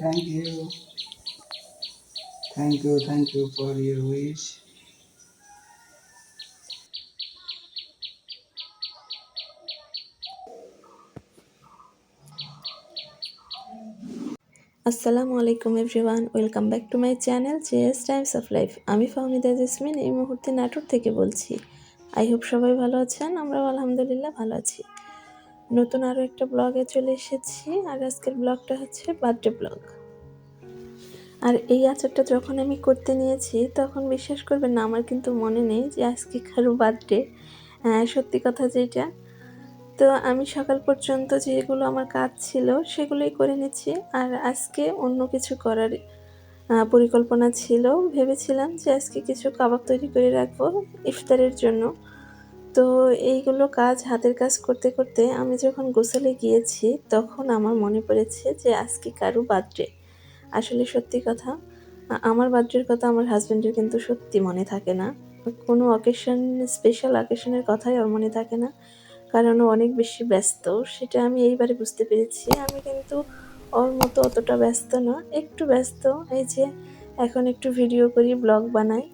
Thank you. Thank you. Thank you for your wish. আসসালামু আলাইকুম everyone welcome back to my channel JS times of life আমি Fahmida jasmine, এই মুহূর্তে নাটোর থেকে বলছি আই হোপ সবাই ভালো আছেন, আমরাও আলহামদুলিল্লাহ ভালো আছি নতুন আরও একটা ব্লগে চলে এসেছি। আর আজকের ব্লগটা হচ্ছে বার্থডে ব্লগ আর এই আচারটা যখন আমি করতে নিয়েছি, তখন বিশ্বাস করবেন না, আমার কিন্তু মনে নেই যে আজকে কারও বার্থডে সত্যি কথা যেটা। তো আমি সকাল পর্যন্ত যেগুলো আমার কাজ ছিল, সেগুলোই করে নিচ্ছি। আর আজকে অন্য কিছু করার পরিকল্পনা ছিল। ভেবেছিলাম যে আজকে কিছু কাবাব তৈরি করে রাখব ইফতারের জন্য। তো এইগুলো কাজ, হাতের কাজ করতে করতে আমি যখন গোসলে গিয়েছি, তখন আমার মনে পড়েছে যে আজকে কারও বার্থডে। আসলে সত্যি কথা আমার বার্থডের কথা আমার হাজব্যান্ডের কিন্তু সত্যি মনে থাকে না। কোনো অকেশন স্পেশাল অকেশনের কথাই ওর মনে থাকে না। কারণ ও অনেক বেশি ব্যস্ত, সেটা আমি এইবারে বুঝতে পেরেছি। আমি কিন্তু ওর মতো অতটা ব্যস্ত না, একটু ব্যস্ত। এই যে, এখন একটু ভিডিও করি ব্লগ বানাই।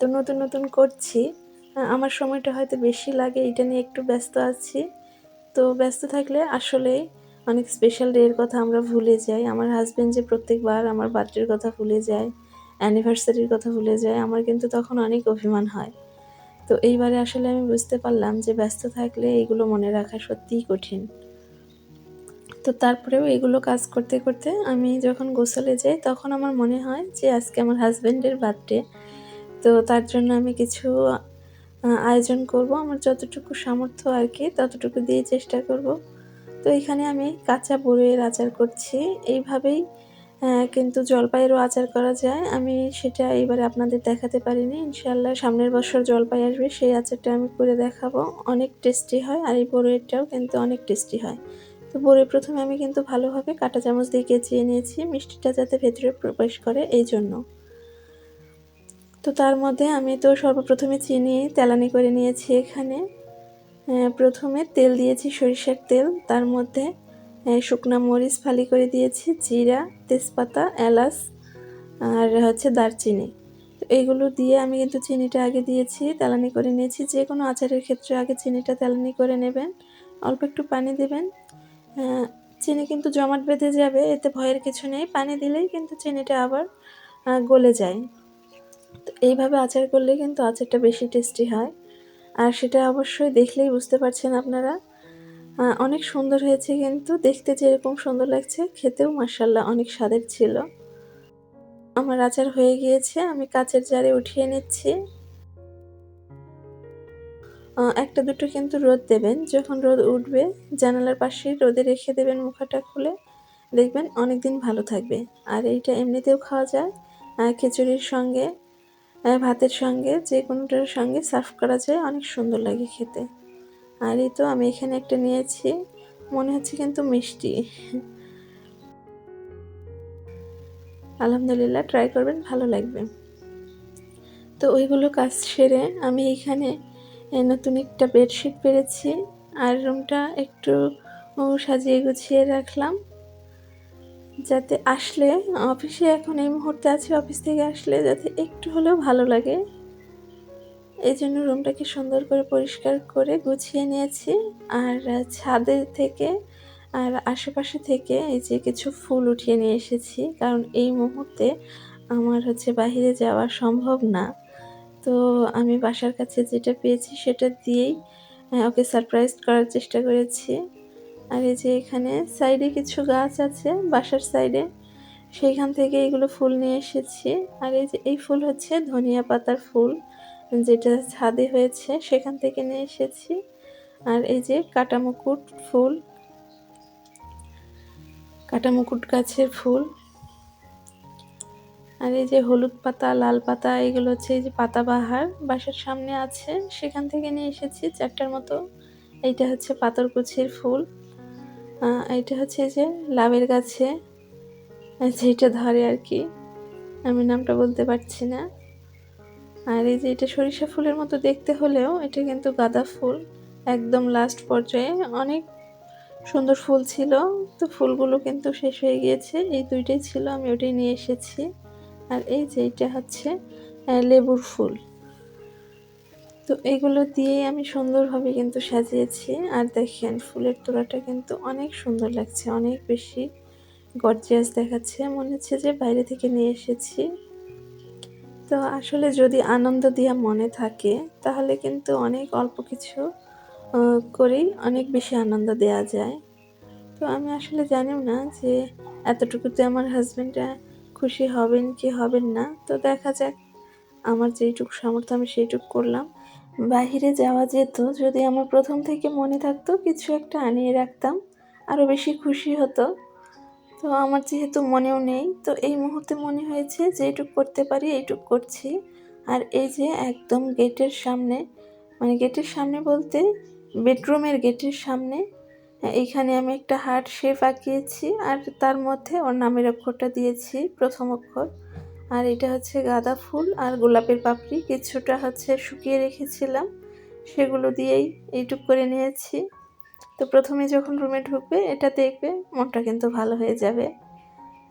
তো নতুন নতুন করছি। আমার সময়টা হয়তো বেশি লাগে, এটা নিয়ে একটু ব্যস্ত আছি। তো ব্যস্ত থাকলে আসলেই অনেক স্পেশাল ডের কথা আমরা ভুলে যাই। আমার হাজব্যান্ড যে প্রত্যেকবার আমার বার্থডের কথা ভুলে যায় অ্যানিভার্সারির কথা ভুলে যায়, আমার কিন্তু তখন অনেক অভিমান হয়। তো এইবারে আসলে আমি বুঝতে পারলাম যে ব্যস্ত থাকলে এইগুলো মনে রাখা সত্যিই কঠিন। তো তারপরেও এগুলো কাজ করতে করতে আমি যখন গোসলে যাই, তখন আমার মনে হয় যে আজকে আমার হাজব্যান্ডের বার্থডে তো তার জন্য আমি কিছু আয়োজন করব। আমার যতটুকু সামর্থ্য আর কি, ততটুকু দিয়ে চেষ্টা করব। তো এখানে আমি কাঁচা বড়ের আচার করছি। এইভাবেই কিন্তু জলপাইয়েরও আচার করা যায়। আমি সেটা এবারে আপনাদের দেখাতে পারিনি। ইনশাল্লাহ সামনের বছর জলপাই আসবে, সেই আচারটা আমি করে দেখাবো। অনেক টেস্টি হয় আর এই বড়েরটাও কিন্তু অনেক টেস্টি হয়। তো বড়ে প্রথমে আমি কিন্তু ভালোভাবে কাটা চামচ দিয়ে কেচিয়ে নিয়েছি। মিষ্টিটা যাতে ভেতরে প্রবেশ করে, এই জন্য। তো তার মধ্যে আমি তো সর্বপ্রথমে চিনি, তেলানি করে নিয়েছি এখানে। প্রথমে তেল দিয়েছি, সরিষার তেল। তার মধ্যে শুকনো মরিচ ফালি করে দিয়েছি, জিরা, তেজপাতা, এলাচ আর হচ্ছে দারচিনি। তো এইগুলো দিয়ে আমি কিন্তু চিনিটা আগে দিয়েছি, তেলানি করে নিয়েছি। যে কোনো আচারের ক্ষেত্রে আগে চিনিটা তেলানি করে নেবেন। অল্প একটু পানি দেবেন। চিনি কিন্তু জমাট বেঁধে যাবে, এতে ভয়ের কিছু নেই। পানি দিলেই কিন্তু চিনিটা আবার গলে যায়। তো এইভাবে আচার করলে কিন্তু আচারটা বেশি টেস্টি হয়। আর সেটা অবশ্যই দেখলেই বুঝতে পারছেন আপনারা। অনেক সুন্দর হয়েছে কিন্তু, দেখতে যেরকম সুন্দর লাগছে, খেতেও মার্শাল্লাহ অনেক স্বাদের ছিল। আমার আচার হয়ে গিয়েছে, আমি কাচের জারে উঠিয়ে নিচ্ছি। একটা দুটো কিন্তু রোদ দেবেন, যখন রোদ উঠবে, জানালার পাশে রোদে রেখে দেবেন মুখাটা খুলে। দেখবেন অনেক দিন ভালো থাকবে। আর এইটা এমনিতেও খাওয়া যায় খিচুড়ির সঙ্গে ভাতের সঙ্গে যে কোনোটার সঙ্গে সার্ভ করা যায় অনেক সুন্দর লাগে খেতে। আর এই তো আমি এখানে একটা নিয়েছি, মনে হচ্ছে কিন্তু মিষ্টি। আলহামদুলিল্লাহ ট্রাই করবেন, ভালো লাগবে। তো ওইগুলো কাজ সেরে আমি এখানে নতুন একটা বেডশিট পেরেছি। আর রুমটা একটু সাজিয়ে গুছিয়ে রাখলাম। যাতে আসলে, অফিসে এখন এই মুহূর্তে আছি, অফিস থেকে আসলে যাতে একটু হলেও ভালো লাগে। এই জন্য রুমটাকে সুন্দর করে পরিষ্কার করে গুছিয়ে নিয়েছি। আর ছাদে থেকে আর আশেপাশে থেকে এই যে কিছু ফুল উঠিয়ে নিয়ে এসেছি। কারণ এই মুহূর্তে আমার হচ্ছে বাহিরে যাওয়া সম্ভব না। তো আমি বাসার কাছে যেটা পেয়েছি সেটা দিয়েই ওকে সারপ্রাইজ করার চেষ্টা করেছি। আর এই যে এখানে সাইডে কিছু গাছ আছে বাসার সাইডে। সেইখান থেকে এগুলো ফুল নিয়ে এসেছি। আর এই যে এই ফুল হচ্ছে ধনিয়া পাতার ফুল, যেটা ছাদে হয়েছে, সেখান থেকে নিয়ে এসেছি। আর এই যে কাটা মুকুট ফুল কাটা মুকুট গাছের ফুল। আর এই যে হলুদ পাতা, লাল পাতা, এগুলো হচ্ছে এই যে পাতাবাহার বাসার সামনে আছে। সেখান থেকে নিয়ে এসেছি চারটার মতো। এইটা হচ্ছে পাথরকুচির ফুল। এইটা হচ্ছে যে লাভের গাছে যেটা ধরে আর কি। আমি নামটা বলতে পারছি না। আর এই যে এটা সরিষা ফুলের মতো দেখতে হলেও এটা কিন্তু গাঁদা ফুল। একদম লাস্ট পর্যায়ে অনেক সুন্দর ফুল ছিল। তো ফুলগুলো কিন্তু শেষ হয়ে গিয়েছে। এই দুইটাই ছিল, আমি ওটাই নিয়ে এসেছি। আর এই যে এটা হচ্ছে লেবুর ফুল। তো এগুলো দিয়েই আমি সুন্দরভাবে কিন্তু সাজিয়েছি। আর দেখেন, ফুলের তোড়াটা কিন্তু অনেক সুন্দর লাগছে, অনেক বেশি গর্জিয়াস দেখাচ্ছে। মনে হচ্ছে যে বাইরে থেকে নিয়ে এসেছি। তো আসলে যদি আনন্দ দিয়া মনে থাকে, তাহলে কিন্তু অনেক অল্প কিছু করেই অনেক বেশি আনন্দ দেওয়া যায়। তো আমি আসলে জানিও না যে এতটুকুতে আমার হাজব্যান্ডরা খুশি হবেন কি হবেন না। তো দেখা যাক, আমার যেইটুকু সামর্থ্য আমি সেইটুকু করলাম। বাইরে যাওয়া যেত, যদি আমার প্রথম থেকে মনে থাকতো, কিছু একটা আনিয়ে রাখতাম আরও বেশি খুশি হতো। তো আমার যেহেতু মনেও নেই, তো এই মুহূর্তে মনে হয়েছে যে এইটুক করতে পারি, এইটুক করছি। আর এই যে একদম গেটের সামনে মানে গেটের সামনে বলতে বেডরুমের গেটের সামনে, এইখানে আমি একটা হার্ট শেপ আঁকিয়েছি, আর তার মধ্যে ওর নামের অক্ষরটা দিয়েছি, প্রথম অক্ষর। আর এটা হচ্ছে গাঁদা ফুল আর গোলাপের পাপড়ি। কিছুটা হচ্ছে শুকিয়ে রেখেছিলাম সেগুলো দিয়েই এইটুক করে নিয়েছি। তো প্রথমে যখন রুমে ঢুকবে এটা দেখবে মনটা কিন্তু ভালো হয়ে যাবে।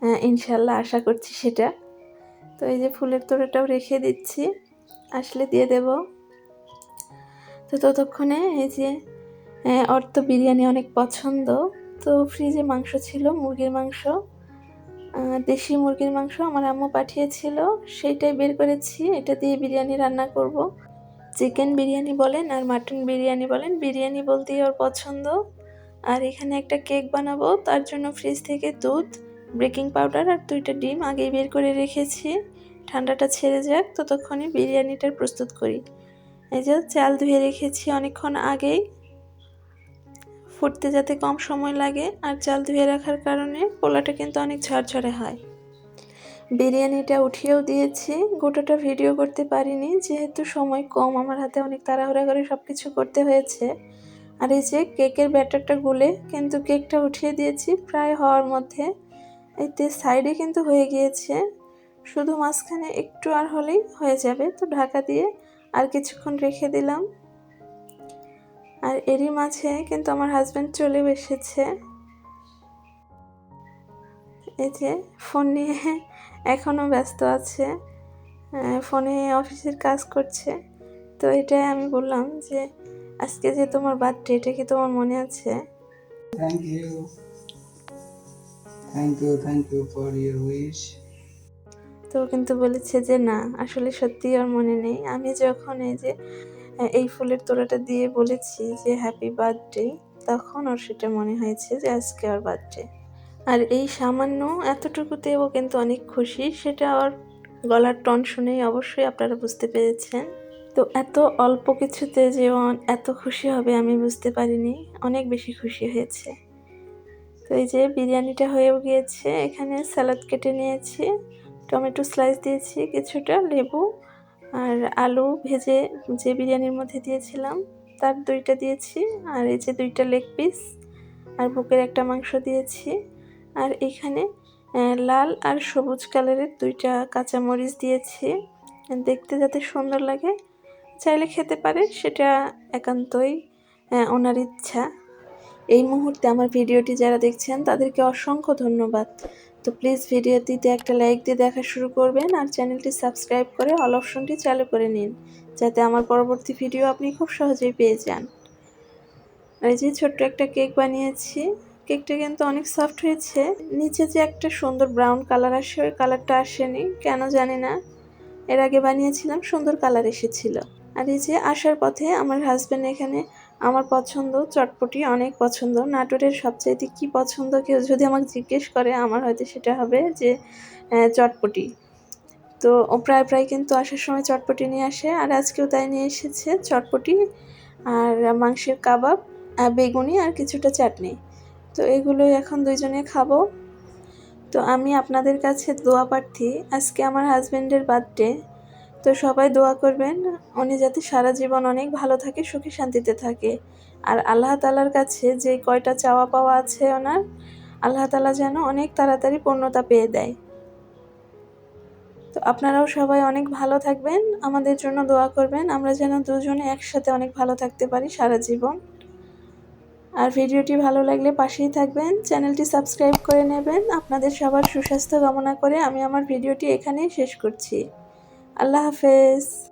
আহ, ইনশাল্লাহ আশা করছি সেটা। তো এই যে ফুলের তোড়াটাও রেখে দিচ্ছি আসলে দিয়ে দেব। তো ততক্ষণে এই যে ওর তো বিরিয়ানি অনেক পছন্দ। তো ফ্রিজে মাংস ছিল মুরগির মাংস। দেশি মুরগির মাংস আমার আম্মু পাঠিয়েছিল, সেইটাই বের করেছি। এটা দিয়ে বিরিয়ানি রান্না করব। চিকেন বিরিয়ানি বলেন আর মাটন বিরিয়ানি বলেন। বিরিয়ানি বলতেই ওর পছন্দ। আর এখানে একটা কেক বানাবো, তার জন্য ফ্রিজ থেকে দুধ বেকিং পাউডার আর দুইটা ডিম আগেই বের করে রেখেছি। ঠান্ডাটা ছেড়ে যাক, ততক্ষণে বিরিয়ানিটার প্রস্তুত করি। এই যে চাল ধুয়ে রেখেছি অনেকক্ষণ আগেই। ফুটতে যাতে কম সময় লাগে আর চাল ধুয়ে রাখার কারণে পোলাটা কিন্তু অনেক ঝরঝরে হয়। বিরিয়ানিটা উঠিয়েও দিয়েছি, গোটাটা ভিডিও করতে পারিনি, যেহেতু সময় কম, আমার হাতে অনেক তাড়াহুড়া করে সব কিছু করতে হয়েছে। আর এই যে কেকের ব্যাটারটা গুলে কিন্তু কেকটা উঠিয়ে দিয়েছি প্রায় হওয়ার মধ্যে। এতে সাইডে কিন্তু হয়ে গিয়েছে, শুধু মাঝখানে একটু আর হলেই হয়ে যাবে। তো ঢাকা দিয়ে আর কিছুক্ষণ রেখে দিলাম। আর এরই মাঝে কিন্তু আমার হাজব্যান্ড চলে এসেছে। এই যে ফোন নিয়ে এখনও ব্যস্ত আছে। ফোনে অফিসের কাজ করছে। তো এটাই আমি বললাম যে আজকে যে তোমার বার্থডে এটা কি তোমার মনে আছে? You. Thank you, thank you for your wish. তো কিন্তু বলেছে যে না আসলে সত্যি ওর মনে নেই। আমি যখন এই যে এই ফুলের তোড়াটা দিয়ে বলেছি যে হ্যাপি বার্থডে তখন ওর সেটা মনে হয়েছে যে আজকে ওর বার্থডে আর এই সামান্য এতটুকুতে ও কিন্তু অনেক খুশি। সেটা ওর গলার টন শুনেই অবশ্যই আপনারা বুঝতে পেরেছেন। তো এত অল্প কিছুতে যে ও এত খুশি হবে আমি বুঝতে পারিনি। অনেক বেশি খুশি হয়েছে। তো এই যে বিরিয়ানিটা হয়েও গিয়েছে। এখানে স্যালাড কেটে নিয়েছি। টমেটো স্লাইস দিয়েছি, কিছুটা লেবু আর আলু ভেজে যে বিরিয়ানির মধ্যে দিয়েছিলাম, তার দুইটা দিয়েছি। আর এই যে দুইটা লেগ পিস আর বুকের একটা মাংস দিয়েছি। আর এখানে লাল আর সবুজ কালারের দুইটা কাঁচামরিচ দিয়েছি। দেখতে যাতে সুন্দর লাগে, চাইলে খেতে পারে, সেটা একান্তই ওনার ইচ্ছা। এই মুহূর্তে আমার ভিডিওটি যারা দেখছেন, তাদেরকে অসংখ্য ধন্যবাদ। তো প্লিজ ভিডিওটিতে একটা লাইক দিয়ে দেখা শুরু করবেন আর চ্যানেলটি সাবস্ক্রাইব করে অল অপশনটি চালু করে নিন, যাতে আমার পরবর্তী ভিডিও আপনি খুব সহজেই পেয়ে যান। এই যে ছোট্ট একটা কেক বানিয়েছি কেকটা কিন্তু অনেক সফট হয়েছে। নিচে যে একটা সুন্দর ব্রাউন কালার আসে, ওই কালারটা আসেনি, কেন জানি না। এর আগে বানিয়েছিলাম, সুন্দর কালার এসেছিল। আর এই যে আসার পথে আমার হাজব্যান্ড এখানে আমার পছন্দ, চটপটি অনেক পছন্দ। নাটোরের সবচাইতে কি পছন্দ কেউ যদি আমাকে জিজ্ঞেস করে, আমার হয়তো সেটা হবে যে চটপটি। তো ও প্রায় প্রায় কিন্তু আসার সময় চটপটি নিয়ে আসে, আর আজকেও তাই নিয়ে এসেছে চটপটি, আর মাংসের কাবাব বেগুনি আর কিছুটা চাটনি। তো এগুলোই এখন দুইজনে খাব। তো আমি আপনাদের কাছে দোয়া প্রার্থী, আজকে আমার হাজব্যান্ডের বার্থডে তো সবাই দোয়া করবেন, উনি যাতে সারা জীবন অনেক ভালো থাকে, সুখে শান্তিতে থাকে। আর আল্লাহ তালার কাছে যে কয়টা চাওয়া পাওয়া আছে ওনার, আল্লাহ তালা যেন অনেক তাড়াতাড়ি পূর্ণতা পেয়ে দেয়। তো আপনারাও সবাই অনেক ভালো থাকবেন, আমাদের জন্য দোয়া করবেন, আমরা যেন দুজনে একসাথে অনেক ভালো থাকতে পারি সারা জীবন। আর ভিডিওটি ভালো লাগলে পাশেই থাকবেন, চ্যানেলটি সাবস্ক্রাইব করে নেবেন, আপনাদের সবার সুস্বাস্থ্য কামনা করে আমি আমার ভিডিওটি এখানেই শেষ করছি। আল্লাহ হাফেজ।